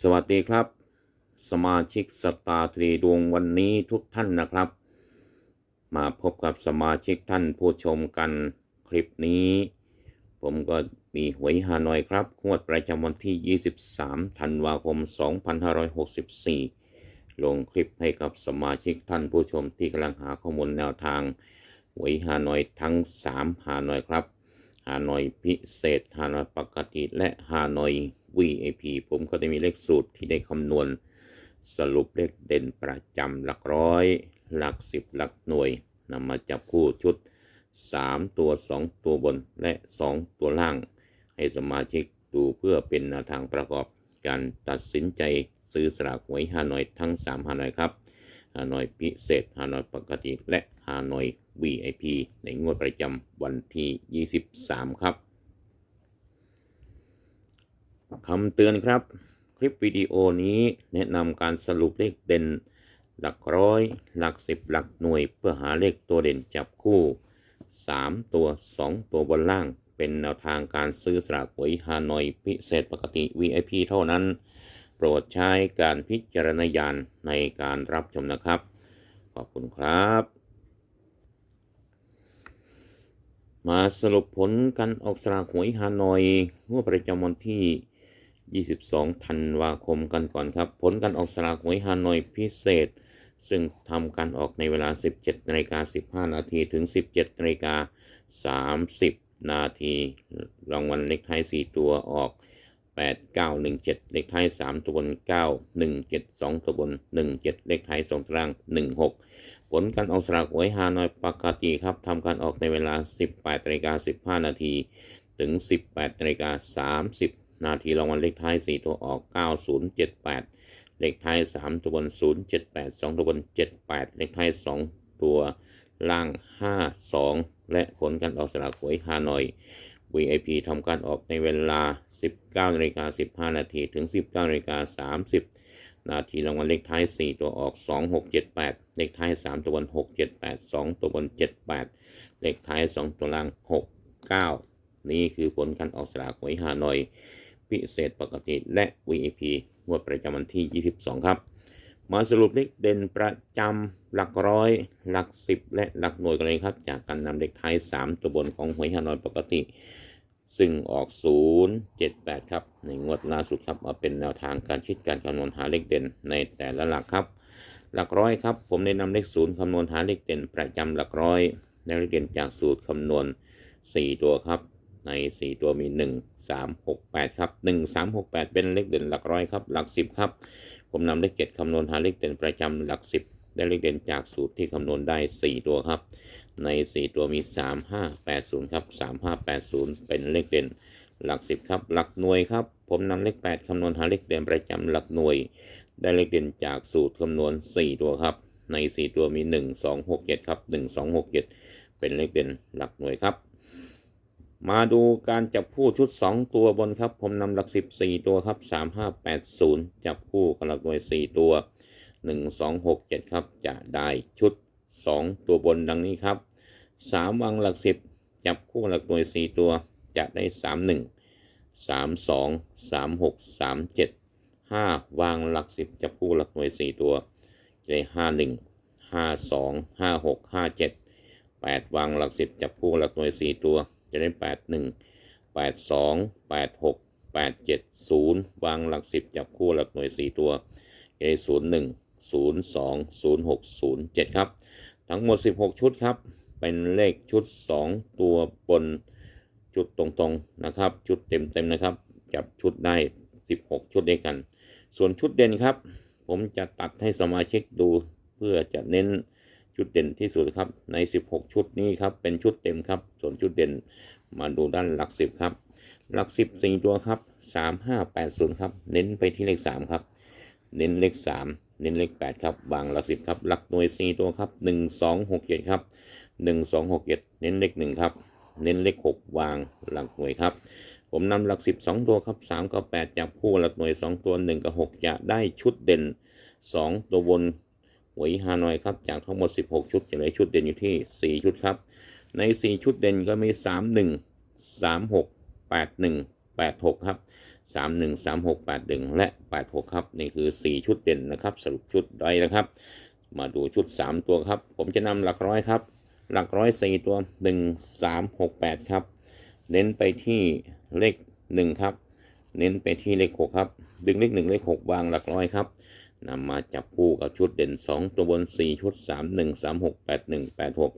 สวัสดีครับ สมาชิกสตาร์ทรีดวงวันนี้ทุกท่านนะครับ มาพบกับสมาชิกท่านผู้ชมกันคลิปนี้ ผมก็มีหวยฮานอยครับงวดประจำวันที่ 23 ธันวาคม 2564 ลงคลิปให้กับสมาชิกท่านผู้ชมที่กำลังหาข้อมูลแนวทางหวยฮานอยทั้ง 3 ฮานอยครับ ฮานอยพิเศษ ฮานอยปกติและฮานอย VIP ผมก็ได้มีเลขสูตรที่ได้คำนวณ สรุปเลขเด่นประจำหลักร้อย หลักสิบหลักหน่วยนำมาจับคู่ชุด 3 ตัว 2 ตัวบนและ 2 ตัวล่าง ให้สมาชิกดูเพื่อเป็นแนวทางประกอบการตัดสินใจซื้อสลากหวยฮานอยทั้ง 3ฮานอยครับฮานอยพิเศษฮานอยปกติและฮานอย VIP ในงวดประจำวันที่ 23 ครับ คำเตือนครับ คลิปวิดีโอนี้แนะนำการสรุปเลขเด่น หลักร้อย หลักสิบหลักหน่วย เพื่อหาเลขตัวเด่นจับคู่ 3 ตัว 2 ตัวบนล่าง เป็นแนวทางการซื้อสลากหวยฮานอยพิเศษปกติ VIP เท่านั้น โปรดใช้การพิจารณญาณในการรับชมนะครับ ขอบคุณครับ มาสรุปผลการออกสลากหวยฮานอยงวดประจำวันที่ 22ธันวาคมกันก่อนครับ ผลการออกสลากหวยฮานอยพิเศษ ซึ่งทำการออกในเวลา 17นาฬิกา15 นาทีถึง 17นาฬิกา30 นาที รางวัลเลขท้าย 4 ตัวออก 8917 เลขท้าย 3 ตัวบน 917 2 ตัวบน 17 เลขท้าย 2ตาราง 16 ผลการออกสลากหวยฮานอยปกติครับทำการออกในเวลา 18นาฬิกา15 นาทีถึง 18นาฬิกา30 นาทีรางวัลเลขท้าย 4 ตัวออก 9078 เลขท้าย 3 ตัวบน 078 2 ตัวบน 78 เลขท้าย 2 ตัวล่าง 52 และผลการออกสลากหวยฮานอย VIP ทำการออกในเวลา 19นาฬิกา15 นาทีถึง 19นาฬิกา30 นาทีรางวัลเลขท้าย 4 ตัวออก 2678 เลขท้าย 3 ตัวบน 678 2 ตัวบน 78 เลขท้าย 2 ตัวล่าง 69 นี่คือผลการออกสลากหวยฮานอย พิเศษปกติและ VIP งวดประจำวันที่ 22 ครับ มาสรุปเลขเด่นประจำหลักร้อย หลักสิบและหลักหน่วยกันเลยครับ จากการนำเลขท้าย 3 ตัวบนของหวยฮานอยปกติ ซึ่งออก 078 ครับ ในงวดล่าสุดครับมาเป็นแนวทางการคิดการคำนวณหาเลขเด่นในแต่ละหลักครับ หลักร้อยครับ ผมได้นำเลขศูนย์คำนวณหาเลขเด่นประจำหลักร้อยและเลขเด่นจากสูตรคำนวณ 4 ตัวครับ ใน 4 ตัวมี 1 3 6 8 ครับ 1 3 6 8 เป็นเลขเด่นหลักร้อยครับ หลัก 10 ครับ ผมนำเลข7คำนวณหาเลขเด่นประจำหลัก 10 ได้เลขเด่นจากสูตรที่คำนวณได้ 4 ตัวครับ ใน 4 ตัวมี 3 5 8 0 ครับ 3 5 8 0 เป็นเลขเด่นหลัก 10 ครับ หลักหน่วยครับ ผมนำเลข 8คำนวณหาเลขเด่นประจำหลักหน่วย ได้เลขเด่นจากสูตรคำนวณ 4 ตัวครับ ใน 4 ตัวมี 1 2 6 7 ครับ 1 2 6 7 เป็นเลขเด่นหลักหน่วยครับ มาดูการจับคู่ชุด 2 ตัวบนครับ ผมนำหลัก 14 ตัวครับ 3 5 8 0 จับคู่กับหลักหน่วย 4 ตัว 1 2 6 7 ครับ จะได้ชุด 2 ตัวบนดังนี้ครับ 3วางหลัก 10 จับคู่หลักหน่วย 4 ตัว จะได้ 3 1 3 2 3 6 3 7 5 วางหลัก 10 จับคู่หลักหน่วย 4 ตัว จะได้ 5 1 5 2 5 6 5 7 8 วางหลัก 10 จับคู่หลักหน่วย 4 ตัว จะได้ 8 1 8 2 8 6 8 7 0 วางหลัก 10 จับคู่หลักหน่วย 4 ตัวจะได้ 0 1 0 2 0 6 0 7 ครับ ทั้งหมด 16 ชุดครับ เป็นเลขชุด 2 ตัวบนจุดตรงๆนะครับ ชุดเต็มๆนะครับ จับชุดได้ 16 ชุดด้วยกัน ส่วนชุดเด่นครับ ผมจะตัดให้สมาชิกดูเพื่อจะเน้น ชุดเด่นที่สุดครับใน 16 ชุดนี้ครับเป็นชุดเต็มครับ ส่วนชุดเด่นมาดูด้านหลัก 10 ครับ หลัก 10 4 ตัวครับ 3 5 8 0 ครับ เน้นไปที่เลข 3 ครับ เน้นเลข 3 เน้นเลข 8 ครับวางหลัก 10 ครับหลักหน่วย 4 ตัวครับ 1 2 6 7 ครับ 1 2 6 7 เน้นเลข 1 ครับ เน้นเลข 6 วางหลักหน่วยครับผมนำหลัก 10 2 ตัวครับ 3 กับ 8 จับคู่หลักหน่วย 2 ตัว 1 กับ 6 จะได้ชุดเด่น 2 ตัวบน หวยฮานอยครับจากทั้งหมด 16 ชุดจะเหลือชุดเด่นอยู่ที่ 4 ชุดครับ ใน 4 ชุดเด่นก็มี 3 1 3 6 8 1 8 6 ครับสามหนึ่งสามหกและแปดหกครับ นี่คือสี่ชุดเด่นนะครับ สรุปชุดใดนะครับ มาดูชุดสามตัวครับ ผมจะนำหลักร้อยครับ หลักร้อยสี่ตัวหนึ่งสามหกแปดครับ เน้นไปที่เลขหนึ่งครับ เน้นไปที่เลขหกครับ ดึงเลขหนึ่งเลขหกวางหลักร้อยครับ นำมาจับคู่กับชุดเด่นสองตัวบนสี่ชุดสามหนึ่งสามหกแปดหนึ่งแปดหก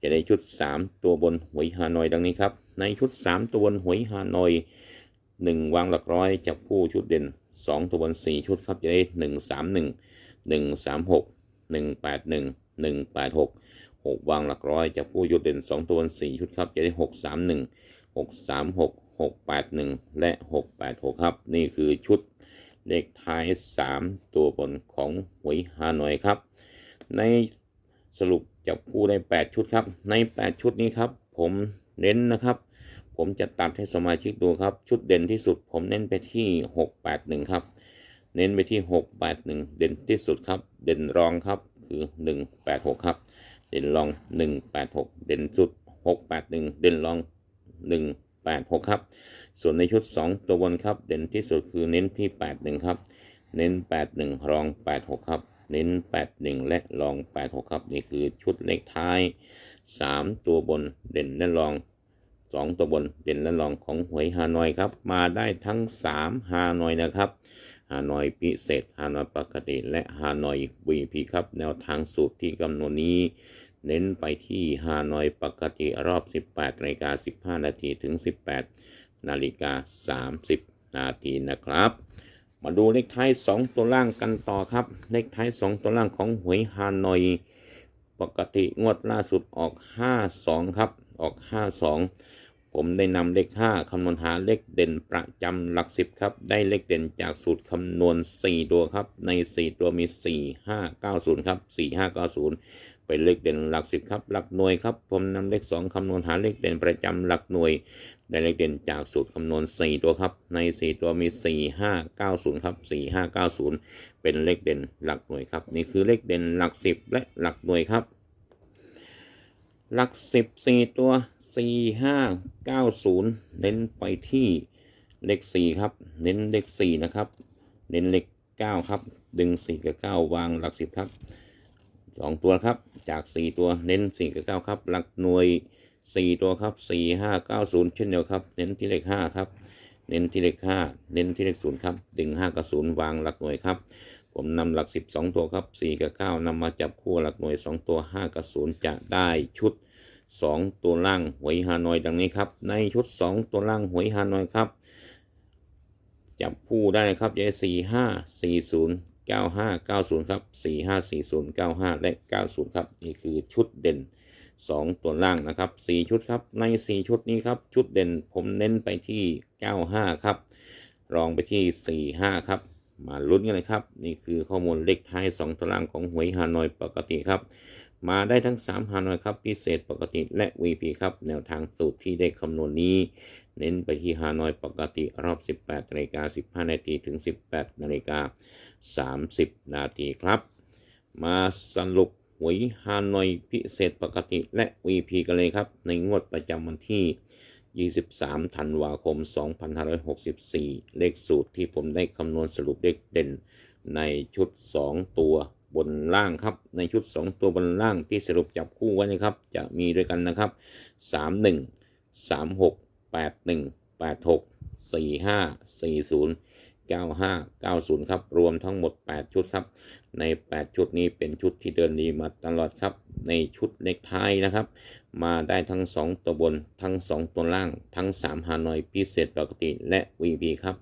จะได้ชุดสามตัวบนหวยฮานอยดังนี้ครับ ในชุดสามตัวบนหวยฮานอยหนึ่งวางหลักร้อยจับคู่ชุดเด่นสองตัวบนสี่ชุดครับจะได้หนึ่งสามหนึ่งหนึ่งสามหกหนึ่งแปดหนึ่งหนึ่งแปดหกหกวางหลักร้อยจับคู่ชุดเด่นสองตัวบนสี่ชุดครับจะได้หกสามหนึ่งหกสามหกหกแปดหนึ่งและหกแปดหกครับ นี่คือชุด เลขท้ายสามตัวบนของหวยฮานอยครับ ในสรุปจับคู่ได้ 8 ชุดครับ ใน 8 ชุดนี้ครับ ผมเน้นนะครับ ผมจะตัดให้สมาชิกดูครับ ชุดเด่นที่สุด ผมเน้นไปที่ 681 ครับ เน้นไปที่ 681 เด่นที่สุดครับ เด่นรองครับคือ 186 ครับ เด่นรอง 186 เด่นสุด 681 เด่นรอง 8 6 ครับ ส่วนในชุด 2 ตัวบนครับ เด่นที่สุดคือเน้นที่ 81 ครับ เน้น 81 รอง 86 ครับ เน้น 81 และรอง 86 ครับ นี่คือชุดเลขท้าย 3 ตัวบนเด่นและรอง 2 ตัวบนเด่นและรองของหวยฮานอยครับ มาได้ทั้ง 3 ฮานอยนะครับฮานอยพิเศษฮานอยปกติ และฮานอย VP ครับ แนวทางสูตรที่กำหนดนี้ เน้นไปที่ฮานอยปกติรอบ 18นาฬิกา15 นาทีถึง 18 นาฬิกา 30 นาทีนะครับ มาดูเลขท้าย 2 ตัวล่างกันต่อครับ เลขท้าย 2 ตัวล่างของหวยฮานอย ปกติงวดล่าสุดออก 52 ครับ ออก 52 ผมได้นำเลข 5คำนวณหาเลขเด่นประจำหลัก 10 ครับ ได้เลขเด่นจากสูตรคำนวณ 4 ตัวครับ ใน 4 ตัวมี 4 5 9 0 ครับ 4 5 9 0 เป็นเลขเด่นหลัก10ครับ หลักหน่วยครับ ผมนำเลข 2คำนวณหาเลขเด่นประจำหลักหน่วย ได้เลขเด่นจากสูตรคำนวณ 4 ตัวครับ ใน 4 ตัวมี 4 5 9 0 ครับ 4 5 9 0 เป็นเลขเด่นหลักหน่วยครับ นี่คือเลขเด่นหลัก 10 และหลักหน่วยครับ หลัก 10 4 ตัว 4 5 9 0 เน้นไปที่เลข 4 ครับ เน้นเลข 4 นะครับ เน้นเลข 9 ครับ ดึง 4 กับ 9 วางหลัก 10 ครับ สองตัวครับ จาก4ตัวเน้น4กับ9ครับ หลักหน่วย4ตัวครับ4 5 9 0เช่นเดียวครับ เน้นที่เลข5ครับ เน้นที่เลข5เน้นที่เลข0ครับ ดึง5กับ0วางหลักหน่วยครับ ผมนำหลัก10 2ตัวครับ4กับ9นำมาจับคู่หลักหน่วย2ตัว5กับ0จะได้ชุด2ตัวล่างหวยฮานอยดังนี้ครับ ในชุด2ตัวล่างหวยฮานอยครับ จับคู่ได้ครับยสี่ห้าสี่ศูนย์เก้าห้าเก้าศูนย์ ครับสี่ห้าสี่ศูนย์เก้าห้าและเก้าศูนย์ครับ นี่คือชุดเด่นสองตัวล่างนะครับสี่ชุดครับ ในสี่ชุดนี้ครับ ชุดเด่นผมเน้นไปที่เก้าห้าครับ รองไปที่สี่ห้าครับ มาลุ้นกันเลยครับ นี่คือข้อมูลเลขท้ายสองตัวล่างของหวยฮานอยปกติครับ มาได้ทั้ง 3 ฮานอยครับ พิเศษปกติและ VP ครับ แนวทางสูตรที่ได้คำนวณนี้เน้นไปที่ฮานอยปกติรอบ 18นาฬิกา15นาทีถึง 18นาฬิกา 30 นาทีครับ มาสรุปหวยฮานอยพิเศษปกติและ VP กันเลยครับ ในงวดประจำวันที่ 23 ธันวาคม 2564 เลขสูตรที่ผมได้คำนวณสรุปเลขเด่น ในชุด 2 ตัวบนล่างครับ ในชุด 2 ตัวบนล่างที่สรุปจับคู่ไว้นะครับ จะมีด้วยกันนะครับ 31 36 81 86 45 40 95 90 ครับ รวมทั้งหมด 8 ชุดครับ ใน 8 ชุดนี้เป็นชุดที่เดินดีมาตลอดครับ ในชุดเลขท้ายนะครับ มาได้ทั้ง 2 ตัวบน ทั้ง 2 ตัวล่าง ทั้ง3ฮานอยพิเศษปกติและ VP ครับ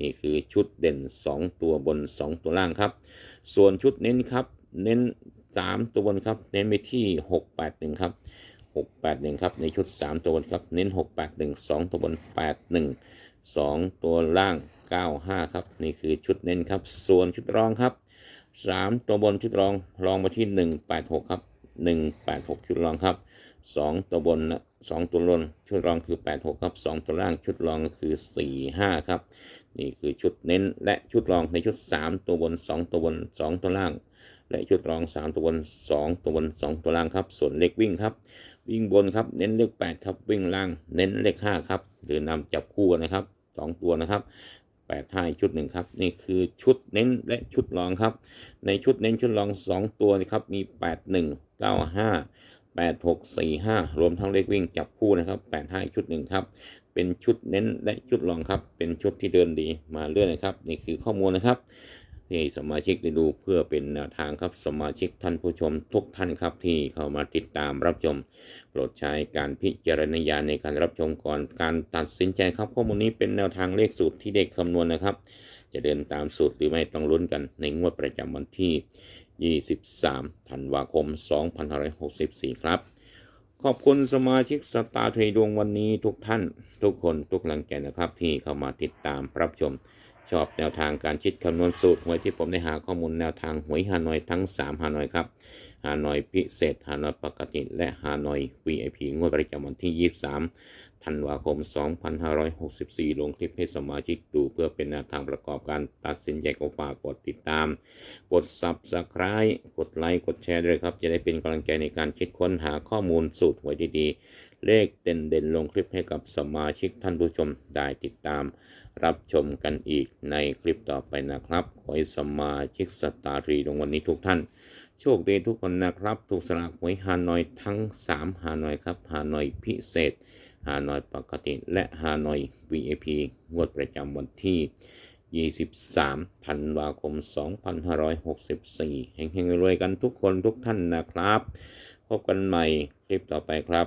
นี่คือชุดเด่น 2 ตัวบน 2 ตัวล่างครับ ส่วนชุดเน้นครับ เน้น 3 ตัวบนครับ เน้นไปที่ 681 ครับ 681 ครับ ในชุด 3 ตัวบนครับ เน้น 681 2 ตัวบน 81 2 ตัวล่าง 95 ครับ นี่คือชุดเน้นครับ ส่วนชุดรองครับ 3 ตัวบนชุดรองรองมาที่ 186 ครับ 186 ชุดรองครับ 2 ตัวบนนะ2ตัวบนชุดรองคือ 86 ครับ 2 ตัวล่างชุดรองคือ 45 ครับ นี่คือชุดเน้นและชุดรองในชุด 3 ตัวบน 2 ตัวบน 2 ตัวล่าง และชุดรอง 3 ตัวบน 2 ตัวบน 2 ตัวล่างครับ ส่วนเลขวิ่งครับ วิ่งบนครับ เน้นเลข8ครับ วิ่งล่าง เน้นเลข5ครับ หรือนำจับคู่นนะครับ 2 ตัวนะครับ แปดห้าชุดหนึ่งครับ นี่คือชุดเน้นและชุดรองครับ ในชุดเน้นชุดรองสองตัวนะครับ มีแปดหนึ่งเก้าห้าแปดหกสี่ห้ารวมทั้งเลขวิ่งจับคู่นะครับแปดห้าชุดหนึ่งครับ เป็นชุดเน้นและชุดรองครับ เป็นชุดที่เดินดีมาเรื่อยนะครับ นี่คือข้อมูลนะครับ ที่สมาชิกได้ดูเพื่อเป็นแนวทางครับสมาชิกท่านผู้ชมทุกท่านครับที่เข้ามาติดตามรับชม โปรดใช้การพิจารณญาณในการรับชมก่อนการตัดสินใจครับข้อมูลนี้เป็นแนวทางเลขสูตรที่เด็กคำนวณนะครับ จะเดินตามสูตรหรือไม่ต้องลุ้นกันในงวดประจำวันที่ 23 ธันวาคม 2564 ครับ ขอบคุณสมาชิกสตาร์เทรดวงวันนี้ทุกท่าน ทุกคนทุกแรงแกนะครับที่เข้ามาติดตามรับชม ชอบแนวทางการคิดคำนวณสูตรหวยที่ผมได้หาข้อมูลแนวทางหวยฮานอยทั้ง 3 ฮานอยครับ ฮานอยพิเศษ ฮานอยปกติ และฮานอย VIP งวดประจำวันที่ 23 ธันวาคม 2564 ลงคลิปให้สมาชิกดูเพื่อเป็นแนวทางประกอบการตัดสินใจก็ฝากกดติดตาม กด Subscribe กดไลค์ กดแชร์ด้วยครับ จะได้เป็นกำลังใจในการคิดค้นหาข้อมูลสูตรหวยดีๆ เลขเด่นๆลงคลิปให้กับสมาชิกท่านผู้ชมได้ติดตาม รับชมกันอีกในคลิปต่อไปนะครับ ขอให้สมาชิกสตารีดวงวันนี้ทุกท่าน โชคดีทุกคนนะครับ ถูกสลากหวยฮานอยทั้ง 3 ฮานอยครับ ฮานอยพิเศษ ฮานอยปกติ และฮานอย VIP งวดประจำวันที่ 23 ธันวาคม 2564เฮงๆรวยกันทุกคนทุกท่านนะครับ พบกันใหม่คลิปต่อไปครับ